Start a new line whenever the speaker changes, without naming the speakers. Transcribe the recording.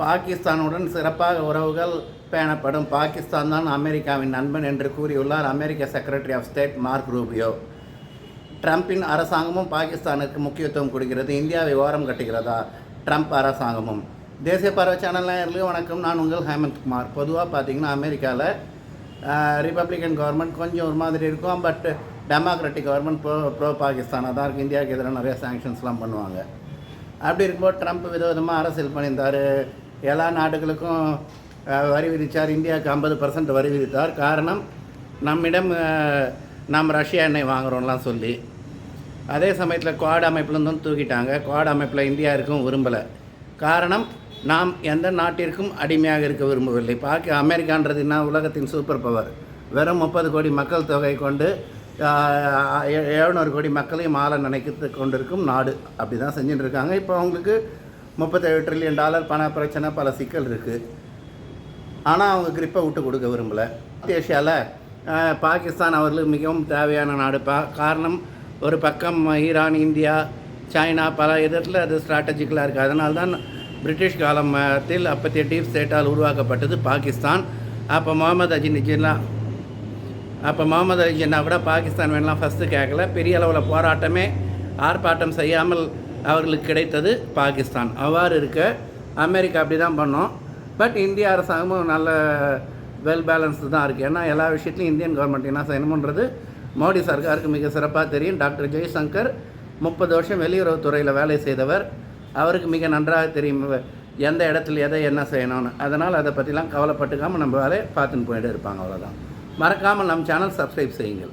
பாகிஸ்தானுடன் சிறப்பாக உறவுகள் பேணப்படும் பாகிஸ்தான் தான் அமெரிக்காவின் நண்பன் என்று கூறியுள்ளார் அமெரிக்க secretary of state Marco Rubio. ட்ரம்பின் அரசாங்கமும் பாகிஸ்தானுக்கு முக்கியத்துவம் கொடுக்கிறது. இந்தியாவை ஓரம் கட்டுகிறதா? ட்ரம்ப் அரசாங்கமும். தேசிய பறவை சேனல் நேயர்களுக்கு வணக்கம். நான் உங்கள் ஹேமந்த் குமார். பொதுவாக பார்த்தீங்கன்னா அமெரிக்காவில் ரிப்பப்ளிகன் கவர்மெண்ட் கொஞ்சம் ஒரு மாதிரி இருக்கும். But democratic government pro pro பாகிஸ்தானாக தான் இருக்குது இந்தியாவுக்கு எதிராக நிறைய சாங்ஷன்ஸ்லாம் பண்ணுவாங்க. அப்படி இருக்கும்போது ட்ரம்ப் விதவிதமாக அரசியல் பண்ணியிருந்தார். எல்லா நாடுகளுக்கும் வரி விதித்தார். இந்தியாவுக்கு ஐம்பது பர்சன்ட் வரி விதித்தார். காரணம் நம்மிடம் நாம் ரஷ்யா எண்ணெய் வாங்குகிறோம்லாம் சொல்லி. அதே சமயத்தில் குவாட் அமைப்புலேருந்தும் தூக்கிட்டாங்க. குவாட் அமைப்பில் இந்தியா இருக்கும் விரும்பலை. காரணம் நாம் எந்த நாட்டிற்கும் அடிமையாக இருக்க விரும்பவில்லை. பாக்கி அமெரிக்கான்றது என்ன? உலகத்தின் சூப்பர் பவர் வெறும் முப்பது கோடி மக்கள் தொகை கொண்டு எழுநூறு கோடி மக்களையும் ஆள நினைத்து கொண்டிருக்கும் நாடு. அப்படி தான் செஞ்சுட்டு இருக்காங்க. இப்போ அவங்களுக்கு முப்பத்தேழு ட்ரில்லியன் டாலர் பண பிரச்சனை பல சிக்கல் இருக்குது ஆனால் அவங்க கிரிப்பை விட்டு கொடுக்க விரும்பலை. ஏஷியாவில் பாகிஸ்தான் அவர்களுக்கு மிகவும் தேவையான நாடு. பா காரணம் ஒரு பக்கம் ஈரான் இந்தியா சைனா பல விதத்தில் அது ஸ்ட்ராட்டஜிக்கலாக இருக்குது அதனால தான் பிரிட்டிஷ் காலத்தில் அப்பத்திய டீப் ஸ்டேட்டால் உருவாக்கப்பட்டது பாகிஸ்தான். அப்போ முகமது அஜின் ஜின்னா அப்போ முகமது அலி ஜின்னா கூட பாகிஸ்தான் வேணலாம் ஃபஸ்ட்டு கேட்கல. பெரிய அளவில் போராட்டமே ஆர்ப்பாட்டம் செய்யாமல் அவர்களுக்கு கிடைத்தது பாகிஸ்தான். அவ்வாறு இருக்க அமெரிக்கா அப்படி தான் பண்ணோம். பட் இந்திய அரசாங்கமும் நல்ல வெல் பேலன்ஸ்டு தான் இருக்குது ஏன்னா எல்லா விஷயத்துலையும் இந்தியன் கவர்மெண்ட் என்ன செய்யணுன்றது மோடி சர்க்காருக்கு மிக சிறப்பாக தெரியும். டாக்டர் ஜெய்சங்கர் முப்பது வருஷம் வெளியுறவுத்துறையில் வேலை செய்தவர். அவருக்கு மிக நன்றாக தெரியும் எந்த இடத்துல எதை என்ன செய்யணும்னு. அதனால் அதை பற்றிலாம் கவலைப்பட்டுக்காமல் நம்ம வேலையை பார்த்துன்னு போயிட்டு இருப்பாங்க. அவ்வளோதான் மறக்காமல் நம் சேனல் சப்ஸ்கிரைப் செய்யுங்கள்.